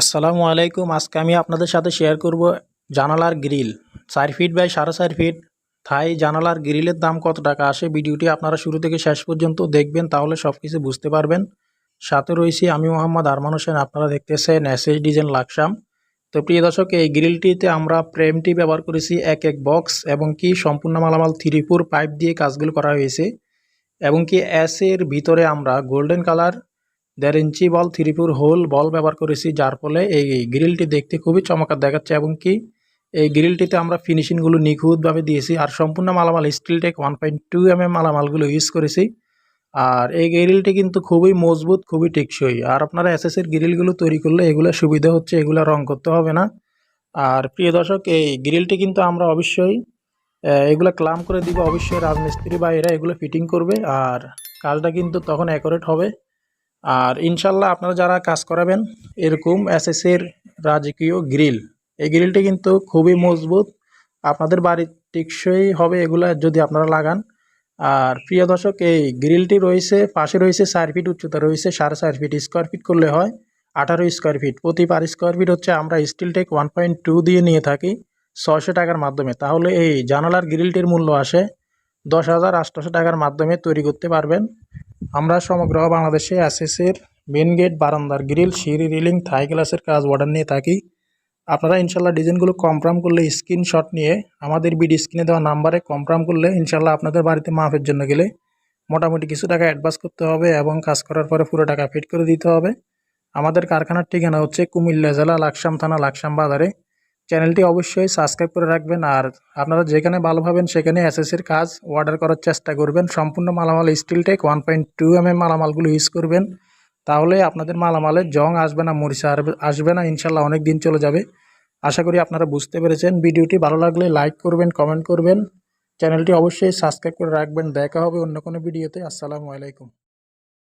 আসসালামু আলাইকুম। আজকে আমি আপনাদের সাথে শেয়ার করব জানালার গ্রিল চার ফিট বাই সাড়ে চার ফিট থাই জানালার গ্রিলের দাম কত টাকা আসে? ভিডিওটি আপনারা শুরু থেকে শেষ পর্যন্ত দেখবেন, তাহলে সব কিছু বুঝতে পারবেন। সাথে রয়েছি আমি মোহাম্মদ আরমান হোসেন। আপনারা দেখতেছেন এসএস ডিজাইন লাকসাম তো প্রিয় দর্শক, এই গ্রিলটিতে আমরা প্রেমটি ব্যবহার করেছি এক এক বক্স এবং কি সম্পূর্ণ মালামাল থ্রি ফোর পাইপ দিয়ে কাজগুলো করা হয়েছে। এবং কি এসের ভিতরে আমরা গোল্ডেন কালার দেড় inch ball three four hole ball ব্যবহার করেছি, যার ফলে এই গ্রিলটি দেখতে খুবই চমৎকার দেখাচ্ছে এবং কি এই গ্রিলটিতে আমরা ফিনিশিংগুলো নিখুঁতভাবে দিয়েছি আর সম্পূর্ণ মালামাল steel tech one point two M M মালামালগুলো use করেছি। আর এই গ্রিলটি কিন্তু খুবই মজবুত, খুবই টেকসই। আর আপনারা এসএসের গ্রিলগুলো তৈরি করলে এগুলো সুবিধা হচ্ছে, এগুলো রং করতে হবে না। আর প্রিয় দর্শক, এই গ্রিলটি কিন্তু আমরা অবশ্যই এগুলো ক্লাম করে দিব। অবশ্যই রাজমিস্ত্রি বা এরা এগুলো ফিটিং করবে। আর কাজটা কিন্তু তখন অ্যাকোরেট হবে। আর ইনশাল্লাহ আপনারা যারা কাজ করাবেন, এরকম এসএসের রাজকীয় গ্রিল। এই গ্রিলটি কিন্তু খুবই মজবুত। আপনাদের বাড়ির টেকসই হবে এগুলা যদি আপনারা লাগান। আর প্রিয় দর্শক, এই গ্রিলটি রয়েছে, পাশে রয়েছে চার ফিট উচ্চতা, রয়েছে সাড়ে চার ফিট স্কোয়ার ফিট করলে হয় আঠারো স্কোয়ার ফিট প্রতি পার স্কোয়ার ফিট হচ্ছে আমরা steel tech one point two দিয়ে নিয়ে থাকি ছয়শো টাকার মাধ্যমে। তাহলে এই জানালার গ্রিলটির মূল্য আসে দশ হাজার আটশোশো টাকার মাধ্যমে তৈরি করতে পারবেন। আমরা সমগ্র বাংলাদেশে এসএসের মেন গেট, বারান্দার গ্রিল, সিঁড়ি, রিলিং, থাই গ্লাসের কাজ অর্ডার নিয়ে থাকি। আপনারা ইনশাল্লাহ ডিজাইনগুলো কনফার্ম করলে স্ক্রিনশট নিয়ে আমাদের বিডি স্ক্রিনে দেওয়া নাম্বারে কনফার্ম করলে ইনশাল্লাহ আপনাদের বাড়িতে মাফের জন্য গেলে মোটামুটি কিছু টাকা অ্যাডভান্স করতে হবে এবং কাজ করার পরে পুরো টাকা ফিট করে দিতে হবে। আমাদের কারখানার ঠিকানা হচ্ছে কুমিল্লা জেলা, লাকসাম থানা, লাকসাম বাজারে। চ্যানেলটি অবশ্যই সাবস্ক্রাইব করে রাখবেন আর আপনারা যেখানে ভালো ভাবেন সেখানে এসএসের কাজ অর্ডার করার চেষ্টা করবেন। সম্পূর্ণ মালামাল steel tech one point two M M মালামালগুলো use করবেন। তাহলে আপনাদের মালামালে জং আসবে না, মরিচা আসবে না ইনশাল্লাহ অনেক দিন চলে যাবে। আশা করি আপনারা বুঝতে পেরেছেন। ভিডিওটি ভালো লাগলে লাইক করবেন কমেন্ট করবেন। চ্যানেলটি অবশ্যই সাবস্ক্রাইব করে রাখবেন। দেখা হবে অন্য কোনো ভিডিওতে। আসসালামু আলাইকুম।